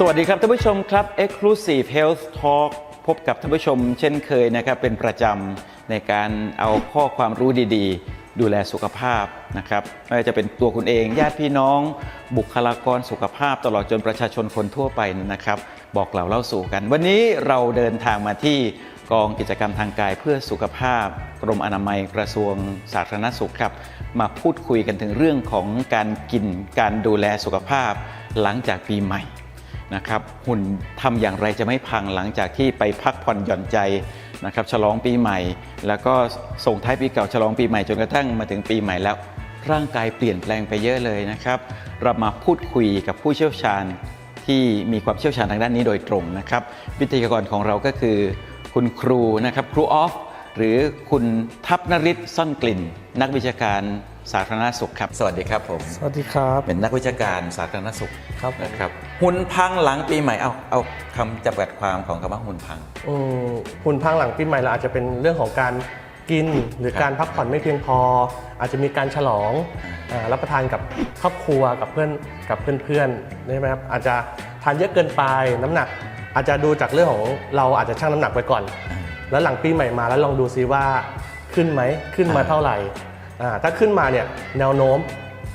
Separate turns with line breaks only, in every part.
สวัสดีครับท่านผู้ชมครับ Exclusive Health Talk พบกับท่านผู้ชมเช่นเคยนะครับเป็นประจำในการเอาข้อความรู้ดีๆ ดูแลสุขภาพนะครับไม่ว่าจะเป็นตัวคุณเองญาติพี่น้อง บุคลากรสุขภาพ ตลอดจนประชาชนคนทั่วไปนะครับ บอกเล่าเล่าสู่กัน วันนี้เราเดินทางมาที่กองกิจกรรมทางกายเพื่อสุขภาพ กรมอนามัยกระทรวงสาธารณสุขครับ มาพูดคุยกันถึงเรื่องของการกินการดูแลสุขภาพ หลังจากปีใหม่ นะครับหุ่นทำอย่างไรจะไม่พังหลังจากที่ไปพักผ่อนหย่อนใจนะครับฉลองปีใหม่ แล้วก็ส่งท้ายปีเก่าฉลองปีใหม่จนกระทั่งมาถึงปีใหม่แล้ว ร่างกายเปลี่ยนแปลงไปเยอะเลยนะครับ เรามาพูดคุยกับผู้เชี่ยวชาญที่มีความเชี่ยวชาญทางด้านนี้โดยตรงนะครับ วิทยากรของเราก็คือคุณครูนะครับครูออฟหรือคุณทัพนริศซ่อนกลิ่น นักวิชาการสาธารณสุขครับ สวัสดีครับผม
สวัสดีครับ
เป็นนักวิชาการสาธารณสุข
ครับผม
นะครับ หุ่นพังหลังปีใหม่เอาเอาคำจำกัดความของคำว่าหุ่นพัง
อืมหุ่นพังหลังปีใหม่เราอาจจะเป็นเรื่องของการกินหรือ
ครับ
การพักผ่อนไม่เพียงพอ อาจจะมีการฉลองอ่ารับประทานกับครอบครัวกับเพื่อนกับเพื่อนๆใช่ไหมครับอาจจะทานเยอะเกินไปน้ำหนัก อาจจะดูจากเรื่องของเราอาจจะชั่งน้ำหนักไปก่อน แล้วหลังปีใหม่มาแล้วลองดูซิว่าขึ้นไหมขึ้นมา
อ่า
เท่าไหร่อ่าถ้าขึ้นมาเนี่ยแนวโน้ม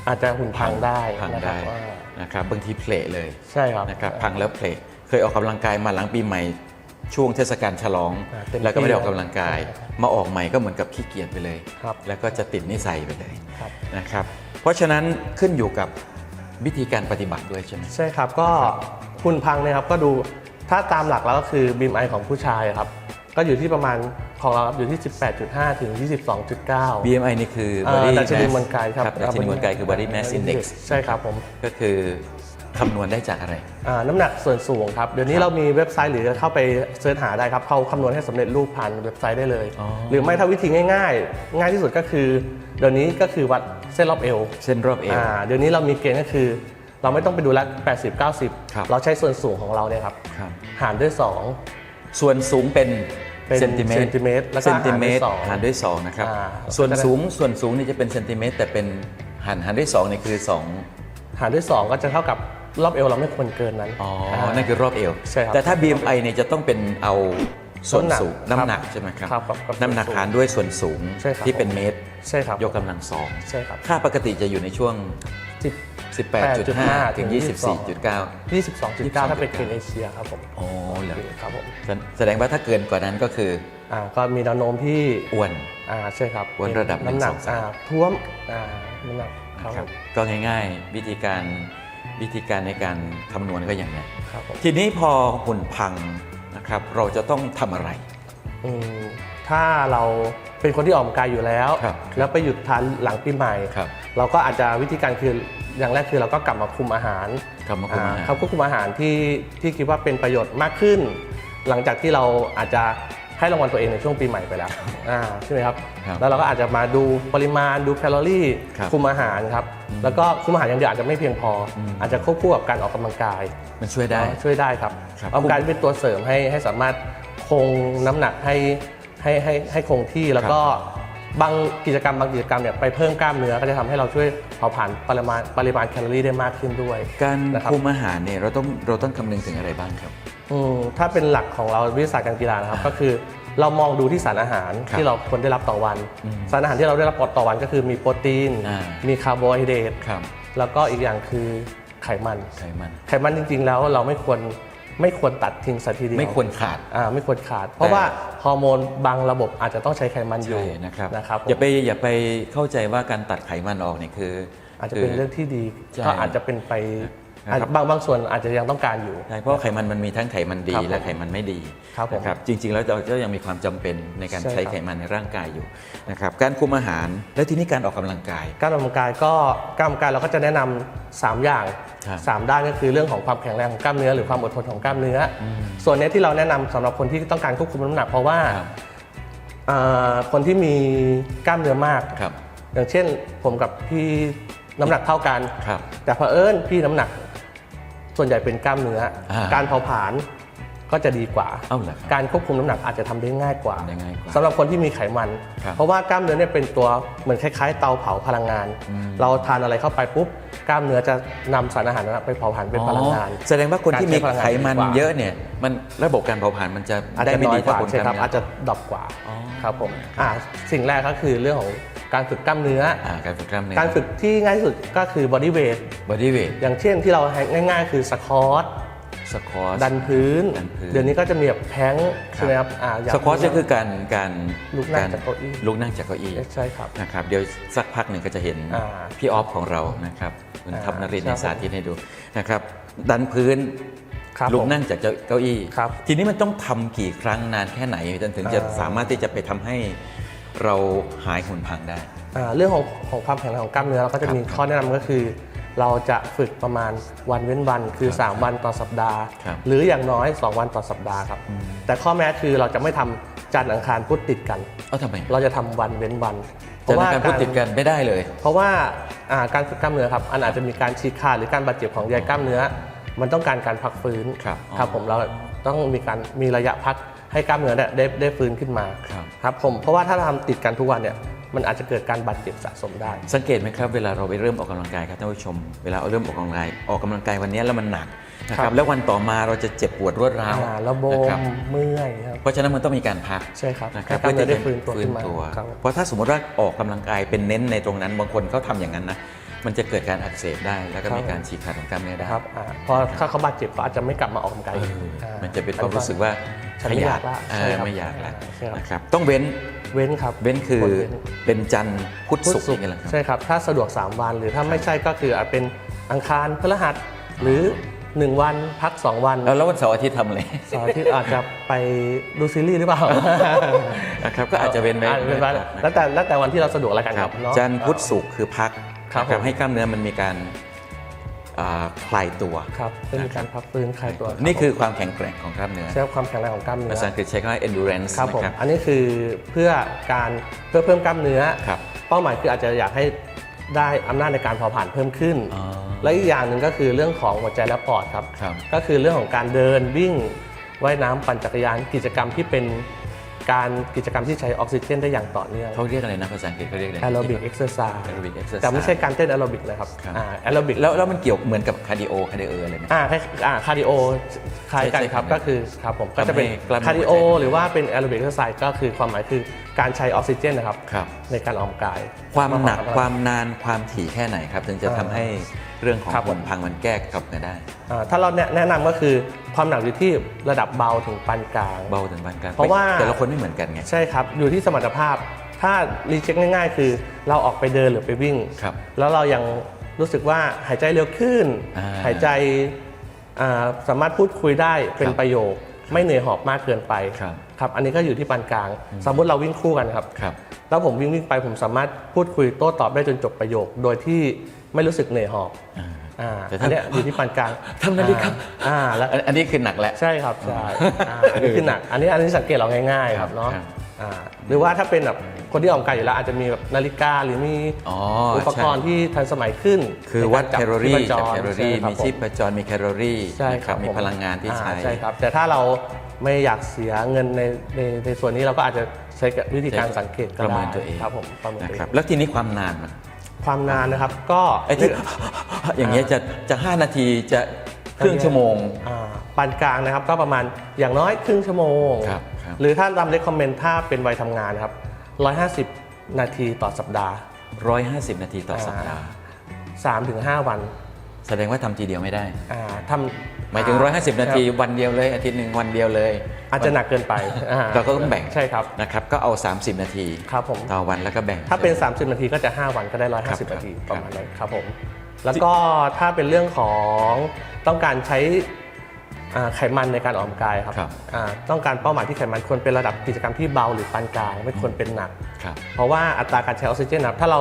อาจจะหุ่นพังได้
พัง
นะครั
ได้
บอ่า
นะครับบางทีเพลเลย
ใช่ครับ
นะครับพังแล้วเพลเคยออกกำลังกายมาหลังปีใหม่ช่วงเทศกาลฉลอง
อ่าเต็มที่
แล้วก็ไม่ได้ออกกำลังกาย มาออกใหม่ก็เหมือนกับขี้เกียจไปเลย
ครับ
แล้วก็จะติดนิสัยไปเลย
ครับ
นะครับเพราะฉะนั้นขึ้นอยู่กับวิธีการปฏิบัติด้วยใช่ไหม
ใช่ครับก็หุ่นพังเนะครับก็ดูถ้าตามหลักแล้วก็คือบีมไอของผู้ชายครับ ก็อยู่ที่ประมาณของเราครับอยู่ที่ 18.5 ถึง 22.9
BMI นี่คือ
อ่า
body
ดัชนี
mass
มวลกายครับ
ดัชนีมวลกายคือ body mass index
ใช่ครับผม
ก็คือคำนวณได้จากอะไร
อ่าน้ำหนักส่วนสูงครับ เดี๋ยวนี้
ครับ
เรามีเว็บไซต์หรือเข้าไปเสิร์ชหาได้ครับ เขาคำนวณให้สำเร็จรูปผ่านเว็บไซต์ได้เลย
อ๋อ
หรือไม่ถ้าวิธีง่าย ๆ ง่ายที่สุดก็คือ เดี๋ยวนี้ก็คือวัดเส้นรอบเอว
เส้นรอบเอว
อ่าเดี๋ยวนี้เรามีเกณฑ์ก็คือ เราไม่ต้องไปดูแล80
ครับ
90 เราใช้ส่วนสูงของเราเนี่ยครับ
ครับ
หารด้วย 2
ส่วนสูงเป็น
เป็น
เซนติเมตร
เซนติเมตรแล้วก็
เซนติเมตร
หารด้วยสอง
หารด้วย2นะครับ
อ่า
ส่วนสูงส่วนสูงนี่จะเป็นเซนติเมตรแต่เป็นหารหารด้วย2นี่คือ2
หารด้วย 2 ก็จะเท่ากับรอบเอวเราไม่ควรเกินนั้น
อ๋อา นั่นคือรอบเอว
ใช่ครับ
แต่ถ้า BMI เนี่ยจะต้องเป็นเอาส่วนสูง
น้ำ
น้ำ
ห
ห
นั
นั
ก
กใช่ไหมครับ
ครับครับครับ
น้ำหนักหารด้วยส่วนสูง
ใช่ครับ
ที่เป็นเมตร
ใช่ครับ
ยกกำลังสอง
ใช่ครับ
ค่าปกติจะอยู่ในช่วง
10
18.5 ถึง 24.9
22.9 ถ้าเป็นเกณฑ์เอเชียครับผม
โอ้เหรอ
ครับผม
แสแสดงว่าถ้าเกินกว่านั้นก็คือ
อ่าก็มีแนวโน้มที่
อ้วน
อ่าใช่ครับ
วัดระดับหนึ่ง
น้ำหนัก
สองสาม
อ่าท้วมอ่าน้ำหนักครับ
นะค
ผ
รับ
ม
ก็ง่ายๆ วิธีการวิธีการในการคำนวณก็อย่างนี้น
ครับผม
ทีนี้พอหุ่นพังนะครับ เราจะต้องทำอะไร
อืมถ้าเราเป็นคนที่ออกกำลังกายอยู่แล้ว
ครับ
แล้วไปหยุดทานหลังปีใหม่
ครับ
เราก็อาจจะวิธีการคืออย่างแรกคือเราก็กลับมาคุมอาหาร
กลับมาคุมอาหาร
อ่เขาควบคุมอาหารที่ที่คิดว่าเป็นประโยชน์มากขึ้น หลังจากที่เราอาจจะให้รางวัลตัวเองในช่วงปีใหม่ไปแล้วอ่าใช่ไหมครับ
ครับ
แล้วเราก็อาจจะมาดูปริมาณดูแคลอรี่
ครับ
คุมอาหารครับแล้วก็คุมอาหารอย่างเดียวอาจจะไม่เพียงพออ
ม
อาจจะควบคู่กับการออกกำลังกาย
มันช่วยได้
ช่วยได้ครับ
ครับ
ออกกำลังกายเป็นตัวเสริมให้ให้สามารถคงน้ำหนักให้ให้ให้ให้คงที่แล้วก็ บางกิจกรรมบางกิจกรรมเนี่ยไปเพิ่มกล้ามเนื้อก็จะทำให้เราช่วยเผาผลาญปริมาณปริมาณแคลอรี่ได้มากขึ้นด้วย
การ
นะครับ
คุมอาหารเนี่ยเราต้องเราต้องคำนึงถึงอะไรบ้างครับ
อืมถ้าเป็นหลักของเราวิทยาศาสตร์การกีฬานะครับก็คือเรามองดูที่สารอาหาร
ครับ
ที่เราควรได้รับต่อวัน
อืม
สารอาหารที่เราได้รับต่อวันก็คือมีโปรตีน
อ่า
มีคาร์โบไฮเดรต
ครับ
แล้วก็อีกอย่างคือไขมัน
ไขมัน
ไขมันจริง ๆ แล้วเราไม่ควร ไม่ควรตัดทิ้งสักทีเดียว
ไม่ควรขาด
อ่าไม่ควรขาด เพราะว่าฮอร์โมนบางระบบอาจจะต้องใช้ไขมันอยู่
ใช่นะครับ
นะครับผม
อย่าไปอย่าไปเข้าใจว่าการตัดไขมันออกเนี่ยคือ
อาจจะเป็นเรื่องที่ดี
ใช่
ก็อาจจะเป็นไป
นะครั บ
อาจบางบางส่วนอาจจะยังต้องการอยู่
ใช่ เพราะไขมันมันมีทั้งไขมันดี
ครับผม
และไขมันไม่ดี
ครับผม
นะครับจริง ๆ แล้วเราก็ยังมีความจำเป็นในการ
ใช่
ใช้
ครับ
ไขมันในร่างกายอยู่นะครับการคุมอาหาร และทีนี้การออกกำลังกาย
การออกกำลังกายก็การออกกำลังกายเราก็จะแนะนำสามอย่าง
ครับ
สามด้านก็คือเรื่องของความแข็งแรงของกล้ามเนื้อหรือความอดทนของกล้ามเนื้ออส่วนเนี้ยที่เราแนะนำสำหรับคนที่ต้องการควบคุมน้ำหนักเพราะว่า
ครับ
อ่าคนที่มีกล้ามเนื้อมาก
ครับ
อย่างเช่นผมกับพี่น้ำหนักเท่ากัน
ครับ
แต่เผอิญพี่น้ำหนัก ส่วนใหญ่เป็นกล้ามเนื้ออา การเผาผลาญก็จะดีกว่า
เอ้าเหรอครับ
การควบคุมน้ำหนักอาจจะทำได้ง่ายกว่า
ทำได้ง่ายกว่า
สำหรับคนที่มีไขมัน
ครับ
เพราะว่ากล้ามเนื้อเนี่ยเป็นตัวเหมือนคล้าย ๆ เตาเผาพลังงาน
อืม
เราทานอะไรเข้าไปปุ๊บกล้ามเนื้อจะนำสารอาหารนั้นไปเผาผลาญเป็นพลังงาน
อ๋อแสดงว่าคนที่มี
การใช้พลังงาน
ไขมัน
ดีกว่า
เยอะเนี่ย มันระบบการเผาผลาญมันจะ
อาจ
ได้
จะ
ไม่
น้อ
ดี
ยก
เท่า
ว่า
คน
ใช่ครับ
กล้ามเนื้
อาจจะดรอปกว่า
อ๋อ
ครับผมอ่าสิ่งแรกก็คือเรื่องของ การฝึกกล้ามเนื้อ
อ่าการฝึกกล้ามเนื้อ
การฝึกที่ง่ายที่สุดก็คือบอดี้เวท
บอดี้เวท
อย่างเช่นที่เราง่ายๆ คือสควอต
สควอต
ดันพื้น
ดันพื้น
เดี๋ยวนี้ก็จะมีแบบแพงใช่ไหมครับอ่าย่าง
สควอตก็คือการการ
ลุกนั่งจากเก้าอี้
ลุกนั่งจากเก้าอี้
ใช่ครับ
นะครับเดี๋ยวสักพักหนึ่งก็จะเห็น
อ่า
พี่ออฟของเรานะครับคุณ
อ่า
ทัพนรินทร์
ครั
ใน
บ
สาธิตให้ดูนะครับดันพื้น
ครับ
ลุก
ผม
นั่งจากเก้าอี้
ครับ
ทีนี้มันต้องทำกี่ครั้งนานแค่ไหนจนถึงจะ
อ่า
สามารถที่จะไปทำให้ เราหายหุ่นพังได้
อ่าเรื่องของของความแข็งแรงของกล้ามเนื้อเราก็จะมีข้อแนะนำก็คือ เราจะฝึกประมาณวันเว้นวันคือ
ครับ
3วันต่อสัปดาห์
ครับ
หรืออย่างน้อย 2 วันต่อสัปดาห์ครับแต่ข้อแม้คือเราจะไม่ทำจันทร์อังคารพุธติดกัน
เอ้าทำไม
เราจะทำวันเว้นวัน
จะในการพูดติดกันไม่ได้เลย
เพราะว่าอ่าการฝึกกล้ามเนื้อครับอันอาจจะมีการฉีกขาดหรือการบาดเจ็บของใยกล้ามเนื้อ มันต้องการการพักฟื้น
ครับ
ครับผมเราต้องมีการมีระยะพัก ให้กล้ามเนื้อเนี่ยได้ได้ฟื้นขึ้นมา
ครับ
ครับผมเพราะว่าถ้าเราทำติดกันทุกวันเนี่ยมันอาจจะเกิดการบาดเจ็บสะสมได้
สังเกตไหมครับเวลาเราไปเริ่มออกกำลังกายครับท่านผู้ชม เวลาเราเริ่มออกกำลังกายออกกำลังกายวันนี้แล้วมันหนักนะค
ครั
รับบ แล้ววันต่อมาเราจะเจ็บปวดรวดร้าว
อ่าระบ
นะ
ม
ครับ
เมื่อยครับ
เพราะฉะนั้นมันต้องมีการพัก
ใช่ครับ
นะครับ
ให้กล้ามเนื้อได้
จะ
ฟื้นตัวขึ้นมา
ฟื้
ครับ
เพราะถ้าสมมติว่าออกกำลังกายเป็นเน้นในตรงนั้นบางคนเขาทำอย่างนั้นนะมันจะเกิดการอักเสบได้ แล้วก็มีการฉีกขาดของกล้ามเนื้อได้
ครับอ่าพอถ้าเขาบาดเจ็บเขาอาจจะไม่กลับมาออกกำลังกาย
เอ
อีก
อ
อ่า
มันจะเป็นความรู้สึกว่า
ฉันไม่อยากละ
เอ
ใช่
อ
ครับ
ไม่อยากแล้ว
ใช่ครับ
นะครับต้องเว้น
เว้นครับ
เว้นคือ
ควรเว้น
เป็นจันทร์พุธ
พุธ
ศุกร์
ศุ
อกย่าง
ร์
เงี้ยเหรอครับ
ใช่ครับถ้าสะดวก 3 วันหรือถ้าไม่ใช่ก็คืออาจเป็นอังคารพฤหัสหรือ 1 วันพัก 2 วัน
แล้วแล้ววันเสาร์อาทิตย์ทำอะไร
เสาร์อาทิตย์อาจจะไปดูซีรีส์หรือเปล่า
นะครับก็อาจจะเป็นไป
อาจจะเป็นไป
นะครับ
แล้วแต่แล้วแต่วันที่เราสะดวกแล้วกัน
ค
ค
รั
รั
บบ
เนาะ
จันทร์พุธศุกร์คือพัก
ครับ
นะ
ผม
ให้กล้ามเนื้อมันมีการอ่า คลายตัว
ครับเป็นการพักฟื้นคลายตัวรับ
นี่คือความแข็งแกร่งของกล้ามเนื้อ
ใช้ความแข็งแรงของกล้ามเนื้
ภา
อ
ษาอังกฤษใช้คำว่า endurance
ครับผม
นะครับ
อันนี้คือเพื่อการเพื่อเพิ่มกล้ามเนื้อ
ครับ
เป้าหมายคืออาจจะอยากให้ได้อำนาจในการเผาผลาญเพิ่มขึ้น
อ๋อ
และอีกอย่างหนึ่งก็คือเรื่องของหัวใจและปอดครับ
ครับ
ก็คือเรื่องของการเดินวิ่งว่ายน้ำปั่นจักรยานกิจกรรมที่เป็น การกิจกรรมที่ใช้ออกซิเจนได้อย่างต่อเนื่อง
เขาเรียกอะไรนะภาษาอังกฤษเขาเรียกอะไร
แอโรบิกเอ็กซ์เซอร์ไซส์
aerobic exercise
แต่ไม่ใช่การเต้นแอโรบิกนะครับ
ครับ
อ่าแอโรบิก
แล้วแล้วมันเกี่ยวเหมือนกับคาร์ดิโอคาร์ดิโออะไรไหม
อ่าคล้ายอ่าคาร์ดิโอคล้ายกัน
ใช่
ครับ
ใช่
ก็คือครับผมก็จะเป็น
ทำให้กล้ามเนื้อ
คาร์ดิโอ
หัวใจ
หรือว่าเป็นแอโรบิกเอ็กซ์เซอร์ไซส์ก็คือความหมายคือการใช้ออกซิเจนนะครับ
ครับ
ในการออกกำลังกาย
ความหนัก
กำลัง
ความนานความถี่แค่ไหนครับถึงจะทำให้ เรื่องของ
ครับผม
หุ่นพังมันแก้กลับมาได้
อ่าถ้าเราแนะแนะนำก็คือความหนักอยู่ที่ระดับเบาถึงปานกลาง
เบาถึงปานกลาง
เพราะว่า
แต่ละคนไม่เหมือนกันไง
ใช่ครับ อยู่ที่สมรรถภาพ ถ้ารีเช็คง่ายๆ คือเราออกไปเดินหรือไปวิ่ง
ครับ
แล้วเรายังรู้สึกว่าหายใจเร็วขึ้น
อ่า
หายใจอ่าสามารถพูดคุยได้เป็น
ครับ
ประโยค ไม่เหนื่อยหอบมากเกินไป
ครับ
ครับ อันนี้ก็อยู่ที่ปานกลาง สมมติเราวิ่งคู่กันครับ
ครับ
แล้วผมวิ่งวิ่งไปผมสามารถพูดคุยโต้ตอบได้จนจบประโยค โดยที่ ไม่รู้สึกเหนื่อยหอบ
อ่า
อ่า
แต่
อั
ถ้า
นเนี้ยอยู่ที่ปานกลาง
ทำนาฬิกา
อ่าแล้ว
อันอันนี้คือหนักแล้ว
ใช่ครับใช่อ่าอันนี้คือหนัก อันนี้อันนี้สังเกตเราง่ายๆครับเนาะ
ครับ
อ่าหรือว่าถ้าเป็นแบบคนที่ออกกำลังกายอยู่แล้วอาจจะมีแบบนาฬิกาหรือมี
อ๋อ
อุปกรณ์ที่ทันสมัยขึ้น
คือวัด
ใน
แค
กา
ลอ
จั
รี่
บ
จับ
ชีพจ
แคลอรี่
ใช่
มี
คบ
ชีพจรมีแคลอรี่
ใช่
นะ
ค
ค
รั
รั
บบ
มี
ผม
พลังงานที่
อ่
ใช้
ใช่ครับแต่ถ้าเราไม่อยากเสียเงินในในในส่วนนี้เราก็อาจจะใช้วิธีการสังเกตก็
ประ
ได้
เมินตัวเอง
ครับผมประเมิน
นะ
ตัวเอ
ครับ
ง
แล้วทีนี้ความนานมัน
ความนานนะครับก็
ไอ้ที่อย่างเงี้ยจะจะห้านาทีจะครึ่งชั่วโมง
อ่าปานกลางนะครับก็ประมาณอย่างน้อยครึ่งชั่วโมง
ครับครับ
หรือถ้าตามเลคคอมเมนต์ถ้าเป็นวัยทำงานครับ 150 นาทีต่อสัปดาห์
150 นาทีต่อสัปดาห์
3-5 วัน
แสดงว่าทำทีเดียวไม่ได้
อ่าทำ
หมายถึง 150 นาทีวันเดียวเลย อาทิตย์หนึ่งวันเดียวเลย
อาจจะหนักเกินไปอ่
เราก็ต้องแบ่ง
ใช่ครับ
นะครับก็เอา 30 นาที
ครับผม
ต่อวันแล้วก็แบ่ง
ถ้าเป็น 30 นาทีก็จะ 5 วันก็ได้
ครับ
150 นาที
ครับ
ประมาณนั้นครับผมแล้วก็ถ้าเป็นเรื่องของต้องการใช้อ่าไขมันในการออกกำลังกายครับ
ครับ
อ่าต้องการเป้าหมายที่ไขมันควรเป็นระดับกิจกรรมที่เบาหรือปานกลางไม่ควรเป็นหนัก
ครับ
เพราะว่าอัตราการใช้ออกซิเจนนะครับถ้าเรา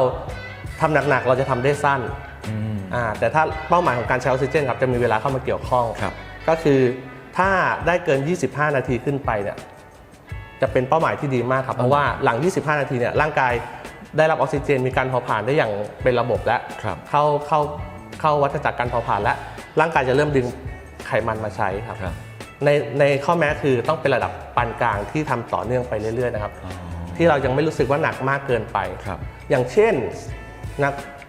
ทำหนักๆเราจะทำได้สั้น
อืม
อ่าแต่ถ้าเป้าหมายของการใช้ออกซิเจนครับจะมีเวลาเข้ามาเกี่ยวข้อง
ครับ
ก็คือถ้าได้เกิน 25 นาทีขึ้นไปเนี่ยจะเป็นเป้าหมายที่ดีมากครับ เพราะว่าหลัง 25 นาทีเนี่ยร่างกายได้รับออกซิเจน มีการเผาผลาญได้อย่างเป็นระบบแล้ว
ครับ
เข้าเข้าเข้าวัฏจักรการเผาผลาญแล้วร่างกายจะเริ่มดึงไขมันมาใช้ครับ
ครับ
ในในข้อแม้คือต้องเป็นระดับปานกลางที่ทำต่อเนื่องไปเรื่อยๆนะครับ ที่เรายังไม่รู้สึกว่าหนักมากเกินไป
ครับ
อย่างเช่นนักอ่า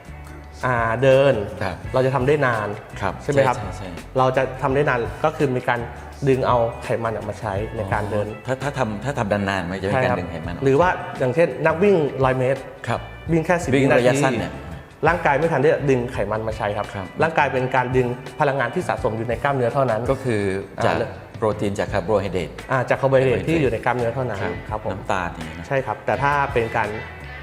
เดิน
ครับ
เราจะทำได้นาน
ครับ
ใช่ไหมครับ
ใช่ใช่
เราจะทำได้นานก็คือมีการดึงเอาไขมันออกมาใช้ในการเดิน
ถ้าถ้าทำถ้าทำนานๆมันจะเป็น
ใช่
การ
ครับ
ดึงไขมันออก
หรือว่าอย่างเช่นนักวิ่งร้อยเมตร
ครับ
วิ่งแค่สิบ
วิ่ง
นา
ระยะ
ที
สั้นเนี่ย
ร่างกายไม่ทันได้ดึงไขมันมาใช้ครับ
ครับ
ร่างกายเป็นการดึงพลังงานที่สะสมอยู่ในกล้ามเนื้อเท่านั้น
ก็คือจาก
อ่าเลย
โปรตีนจากคาร์โบไฮเดรต
อ่าจากคาร์โบไฮเดรตที่อยู่ในกล้ามเนื้อเท่านั้นครับผม
น้ำตาลอย่างนี้นะ
ใช่ครับ แต่ถ้าเป็นการ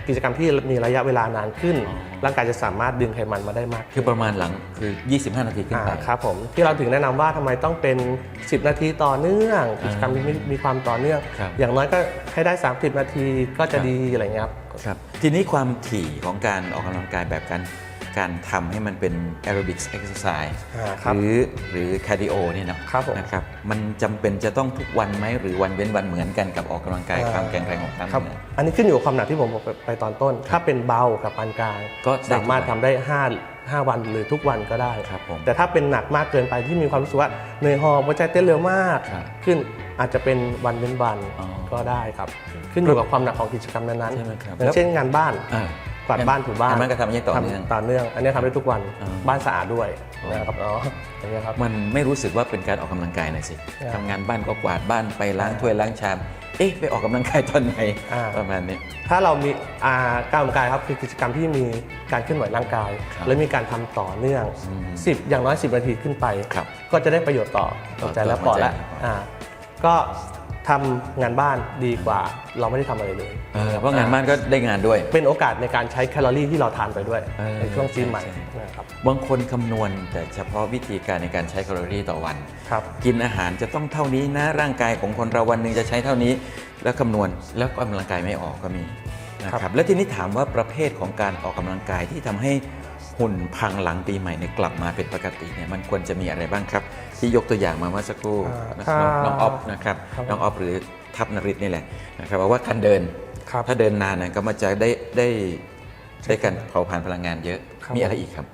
กิจกรรมที่มีระยะเวลานานขึ้น
อ๋อ
ร่างกายจะสามารถดึงไขมันมาได้มาก
คือประมาณหลังคือ 25 นาทีขึ้น
อ่า
ไป
ครับผมที่เราถึงแนะนำว่าทำไมต้องเป็น 10 นาทีต่อเนื่องกิจกรรมที่มีมีความต่อเนื่อง
ครับ
อย่างน้อยก็ให้ได้ 30 นาทีก็จะ
ครับ
ดีอะไรเงี้ยครับ
ครับทีนี้ความถี่ของการออกกำลังกายแบบการ การทำให้มันเป็น aerobics exercise
อ่าค
ห
รับ
รือหรือ cardio เนี่ยเนาะ
ครับผม
นะครับมันจำเป็นจะต้องทุกวันไหมหรือวันเว้นวันเหมือนกันกับออกกำลังกายความแข็งแรงของกล้าม
ครับ
เนื้อ
อันนี้ขึ้นอยู่กับความหนักที่ผมบอกไปไปตอนต้น ถ้าเป็นเบากับปานกลาง
ก็ได้
สามารถทำได้ 5 5 วันหรือทุกวันก็ได้
ครับผม
แต่ถ้าเป็นหนักมากเกินไปที่มีความรู้สึกว่าเหนื่อยหอบหัวใจเต้นเร็วมาก
ครับ
ขึ้นอาจจะเป็นวันเว้นวัน
อ๋อ
ก็ได้ครับ ขึ้นอยู่กับความหนักของกิจกรรมนั้น
ใช่ไหมครับ
อย่างเช่นงานบ้าน
อ่า
กวาดบ้านถูบ้าน
อันนั้นก็ทำอย่างนี้ต่อเนื่อง
ทำต่อเนื่อง อันนี้ทำได้ทุกวัน
อ่า
บ้านสะอาดด้วย
อ๋อ
นะครับอ๋ออย่างเงี้ยครับ
มันไม่รู้สึกว่าเป็นการออกกำลังกายหน่อยสิ
ครับ
ทำงานบ้านก็กวาดบ้านไปล้างถ้วยล้างชามเอ๊ะไปออกกำลังกายตอนไหน
อ่า
ประมาณนี้
ถ้าเรามีอ่าการออกกำลังกายครับคือกิจกรรมที่มีการเคลื่อนไหวร่างกาย
ครับ
และมีการทำต่อเนื่อง
อืม
10 อย่างน้อย 10 นาทีขึ้นไป
ครับ
ก็จะได้ประโยชน์ต่อ
ต่อ
หัวใจและ
ต่อ
ปอดแล้ว
หัวใจ
อ่าก็ ทำงานบ้านดีกว่าเราไม่ได้ทำอะไรเลย
เออเพราะงานบ้านก็ได้งานด้วย
เป็นโอกาสในการใช้แคลอรี่ที่เราทานไปด้วย
เออ
ในช่วงปีใหม่
ใช่ใช่
นะครับ
บางคนคำนวณแต่เฉพาะวิธีการในการใช้แคลอรี่ต่อวัน
ครับ
กินอาหารจะต้องเท่านี้นะร่างกายของคนเราวันหนึ่งจะใช้เท่านี้ แล้วคำนวณแล้วก็ออกกำลังกายไม่ออกก็มีนะค
ครั
รับ บแล้วทีนี้ถามว่าประเภทของการออกกำลังกายที่ทำให้ หุ่นพังหลังปีใหม่เนี่ยกลับมาเป็นปกติเนี่ยมันควรจะมีอะไรบ้างครับ ที่ยกตัวอย่างมาเมื่อสักครู่
อ่า
น้อง
ถ้า
น้องออฟนะครับ
ครับ
น้องออฟหรือทัพนริศนี่แหละนะครับบอกว่าการเดิน
ครับ
ถ้าเดินนานเนี่ยก็มันจะได้ได้ได้การเผาผลาญพลังงานเยอะ
ครับ
มีอะไรอีกครับ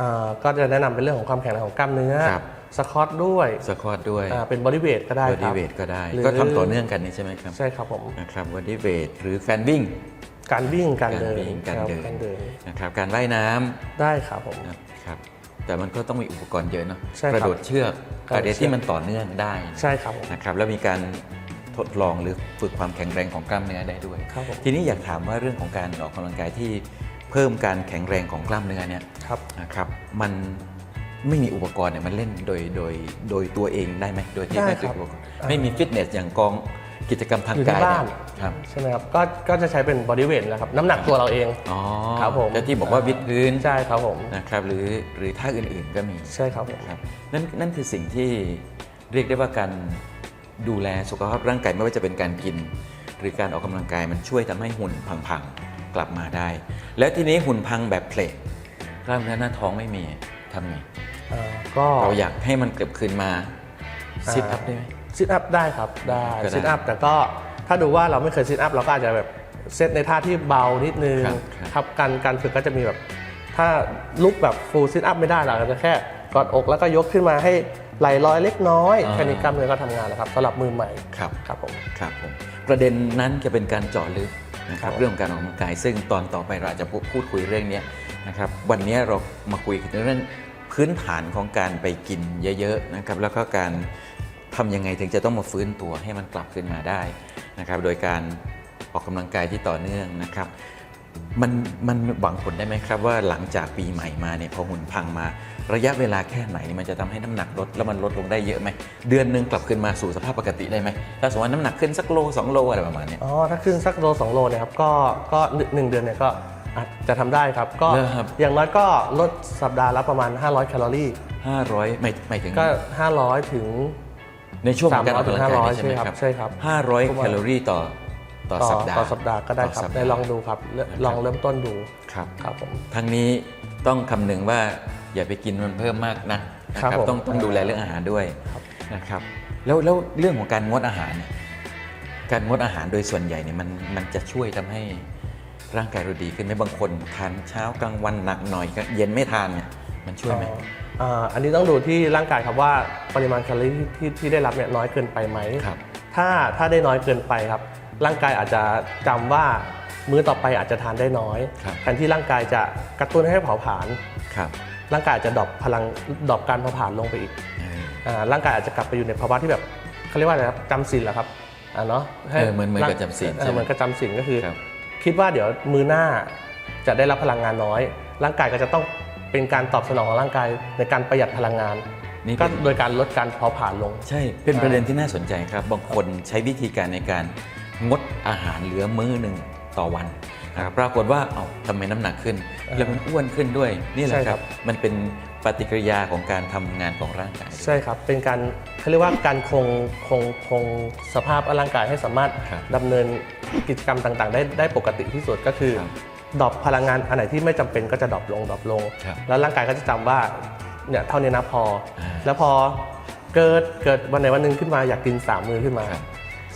อ่าก็จะแนะนำเป็นเรื่องของความแข็งแรงของกล้ามเนื้อ
ครับ
สควอตด้วย
สควอตด้วย
อ่าเป็นบอดี้เวทก็ได้
บอ
ครั
ดี้
บ
เวทก็ได้
หรือ
ก็ทำต่อเนื่องกันนี่ใช่ไหมครับ
ใช่ครับผม
นะครับบอดี้เวทหรือการวิ่ง
การวิ่งการเดิน
วิ่งการ
ครับ
เดิน
การเดิน
นะครับการว่ายน้ำ
ได้ครับผม
นะครับแต่มันก็ต้องมีอุปกรณ์เยอะเนาะ
ใช่ครับ
กระโดดเชือก
กระโดด
อะไร
เชือก
ที่มันต่อเนื่องได้
ใช่ครับผม
นะครับแล้วมีการทดลองหรือฝึกความแข็งแรงของกล้ามเนื้อได้ด้วย
ครับผม
ทีนี้อยากถามว่าเรื่องของการออกกำลังกายที่เพิ่มการแข็งแรงของกล้ามเนื้อเนี่ย
ครับ
นะครับมันไม่มีอุปกรณ์เนี่ยมันเล่นโดยโดยโดยตัวเองได้ไหมโดยที่
ได้
ไม่
ครั
ติด
บ
อุปกรณ์
อ่า
ไม่มีฟิตเนสอย่างกอง กิจกรรมทาง
อยู่ที่
กาย
บ้าน
เนี่ยครับ
ใช่ไหมครับก็ก็จะใช้เป็นบอดี้เวทนะครับ น้ำหนักตัวเราเอง
อ๋อ
ครับผม
แล้วที่บอกว่าวิดพื้น
ใช่ครับผม
นะครับหรือหรือท่าอื่นๆก็มี
ใช่ครับผม
ครับนั่นนั่นคือสิ่งที่เรียกได้ว่าการดูแลสุขภาพร่างกายไม่ว่าจะเป็นการกิน หรือการออกกำลังกายมันช่วยทำให้หุ่นพังๆกลับมาได้ แล้วทีนี้หุ่นพังแบบเพลทกล้ามเนื้อหน้าท้องไม่มีทำไง
อ่าก็
เราอยากให้มันเกิดคืนมาซิทอัพได้ไหม
ซิทอัพได้ครับได้
ก็ได้
ซิทอัพแต่ก็ถ้าดูว่าเราไม่เคยซิทอัพเราก็อาจจะแบบเซตในท่าที่เบานิดนึง
ครับครับ
ครับการการฝึกก็จะมีแบบ ถ้าลุกแบบฟูลซิทอัพไม่ได้เราก็จะแค่กอดอกแล้วก็ยกขึ้นมาให้ไหลลอยเล็กน้อยแค่นี้กล้ามเนื้อก็ทำงานแล้วครับสำหรับมือใหม่
ครับ
ครับผม
ครับผมประเด็นนั้นจะเป็นการเจาะลึกนะครับ
ครับ
เรื่องของการออกกำลังกาย ซึ่งตอนต่อไปเราอาจจะพูดพูดคุยเรื่องเนี้ยนะครับวันนี้เรามาคุยกันเรื่องพื้นฐานของการไปกินเยอะๆนะครับแล้วก็การ ทำยังไงถึงจะต้องมาฟื้นตัวให้มันกลับขึ้นมาได้นะครับ โดยการออกกำลังกายที่ต่อเนื่องนะครับ มันมันหวังผลได้ไหมครับว่าหลังจากปีใหม่มาเนี่ยพอหุ่นพังมา ระยะเวลาแค่ไหนนี่มันจะทำให้น้ำหนักลดแล้วมันลดลงได้เยอะไหมเดือนหนึงกลับขึ้นมาสู่สภาพปกติได้ไหมถ้าสมมติว่าน้ำหนักขึ้นสักโลสองโลอะไรประมาณเนี้ย
อ๋อถ้าขึ้นสักโลสองโลเนี่ยครับก็ก็หนึ่งเดือนเนี่ยก็อาจจะทำได้ครับก็
เหรอครับ
อย่างน้อยก็ลดสัปดาห์ละประมาณ 500 แคลอรี่
ห้าร้อยไม่ไม่ถึง
ก็ 500 ถึง
ในช่วงของการออก
300
กำลังกาย
ถึง
นี่ใช่ไหม
500
ครับ
ใช่ครับ
ห้าร้อย
ประมาณ
แคลอรี่ต่อต่อสัปดาห์
ต่อสัปดาห์ก็ได้
ต่อ
ครับ
สัปดาห์
ได้ลองดูครับเริ่มลองเริ่มต้นดู
ครับ
ครับผม
ทั้งนี้ต้องคำนึงว่าอย่าไปกินมันเพิ่มมากนะนะค
ครั
รับบ
ผม
ต้องต้องดูแลเรื่องอาหารด้วย
ครับ
นะครับแล้วแล้วเรื่องของการงดอาหารเนี่ยการงดอาหารโดยส่วนใหญ่เนี่ยมันมันจะช่วยทำให้ร่างกายเราดีขึ้นไหมบางคนทานเช้ากลางวันหนักหน่อยก็เย็นไม่ทานเนี่ยมันช่วยไหม
อ๋ออ่า อันนี้ต้องดูที่ร่างกายครับว่าปริมาณแคลอรี่ที่ที่ได้รับเนี่ยน้อยเกินไปไหม
ครับ
ถ้าถ้าได้น้อยเกินไปครับ ร่างกายอาจจะจำว่ามื้อต่อไปอาจจะทานได้น้อย
ครับ
แทนที่ร่างกายจะกระตุ้นให้เผาผลาญ
ครับ
ร่างกายอาจจะดรอปพลังดรอปการเผาผลาญลงไปอีก
เออ
อ่าร่างกายอาจจะกลับไปอยู่ในภาวะที่แบบเขาเรียกว่าอะไรครับจำศีลเหรอครับอ่าเนาะให้
เออเหมือนเหมือนกับจำศีล
เอ
ใช่
อ
ไหม
เหมือนกับจำศีลก็คือ
ครับ
คิดว่าเดี๋ยวมือหน้าจะได้รับพลังงานน้อย ร่างกายก็จะต้อง เป็นการตอบสนองของร่างกายในการประหยัดพลังงาน
นี่
ก็
เป็น
โดยการลดการเผาผลาญลง
ใช่ เป็นประเด็นที่น่าสนใจครับ บางคนใช้วิธีการในการงดอาหารเหลือมื้อหนึ่งต่อวันนะครับปรากฏว่าเอ้าทำไมน้ำหนักขึ้น แล้วมันอ้วนขึ้นด้วย นี่แหละ
ใช่
ค
ครั
รับ
บ
มันเป็นปฏิกิริยาของการทำงานของร่างกาย
ใช่ครับ เป็นการเขาเรียกว่าการคงคงคงสภาพร่างกายให้สามารถ
ครับ
ดำเนินกิจกรรมต่างๆ ได้ได้ปกติที่สุดก็คือ
ครับ
ดรอปพลังงานอันไหนที่ไม่จำเป็นก็จะดรอปลงดรอปลง
ครับ
แล้วร่างกายก็จะจำว่าเนี่ยเท่านี้นะพอ
อ่า
แล้วพอเกิดเกิดวันไหนวันหนึ่งขึ้นมาอยากกินสามมือขึ้นมา
ครับ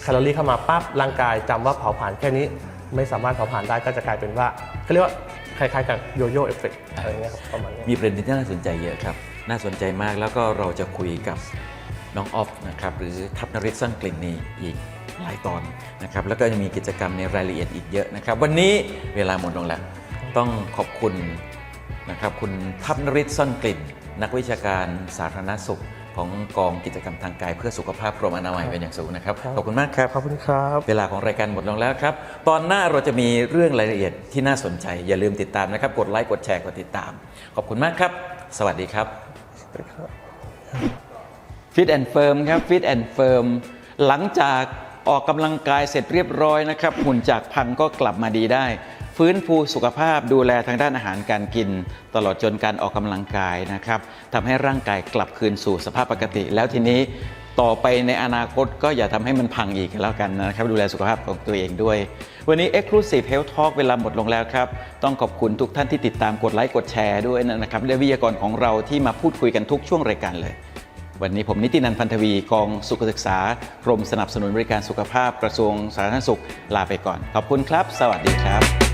แคลอรี่เข้ามาปั๊บร่างกายจำว่าเผาผลาญแค่นี้ไม่สามารถเผาผลาญได้ก็จะกลายเป็นว่าเขาเรียกว่าคล้ายๆกับโยโย่เอฟเฟกต์อะไรเงี้ยครับประมาณนี้
มีประเด็นที่น่าสนใจเยอะครับ น่าสนใจมากแล้วก็เราจะคุยกับน้องออฟนะครับหรือทัพนริศซ่อนกลิ่นนี่อีก หลายตอนนะครับแล้วก็จะมีกิจกรรมในรายละเอียดอีกเยอะนะครับ วันนี้เวลาหมดลงแล้ว ต้องขอบคุณนะครับคุณทัพนริศซ่อนกลิ่น นักวิชาการสาธารณสุขของกองกิจกรรมทางกายเพื่อสุขภาพกรมอนามัยเป็นอย่างสูงนะครับ
ครับ
ขอบคุณมากครับ
ขอบคุณครับ
เวลาของรายการหมดลงแล้วครับ ตอนหน้าเราจะมีเรื่องรายละเอียดที่น่าสนใจ อย่าลืมติดตามนะครับ กดไลค์กดแชร์กดติดตาม ขอบคุณมากครับ สวัสดีครับฟิตแอนด์เฟิร์มครับฟิตแอนด์เฟิร์มหลังจาก ออกกำลังกายเสร็จเรียบร้อยนะครับหุ่นจากพังก็กลับมาดีได้ ฟื้นฟูสุขภาพดูแลทางด้านอาหารการกิน ตลอดจนการออกกำลังกายนะครับทำให้ร่างกายกลับคืนสู่สภาพปกติ แล้วทีนี้ต่อไปในอนาคตก็อย่าทำให้มันพังอีกแล้วกันนะครับ ดูแลสุขภาพของตัวเองด้วย วันนี้ Exclusive Health Talk เวลาหมดลงแล้วครับ ต้องขอบคุณทุกท่านที่ติดตามกดไลค์กดแชร์ด้วยนะครับและวิทยากรของเราที่มาพูดคุยกันทุกช่วงรายการเลย วันนี้ผมนิตินันพันธวีกองสุขศึกษากรมสนับสนุนบริการสุขภาพกระทรวงสาธารณสุขลาไปก่อน ขอบคุณครับ สวัสดีครับ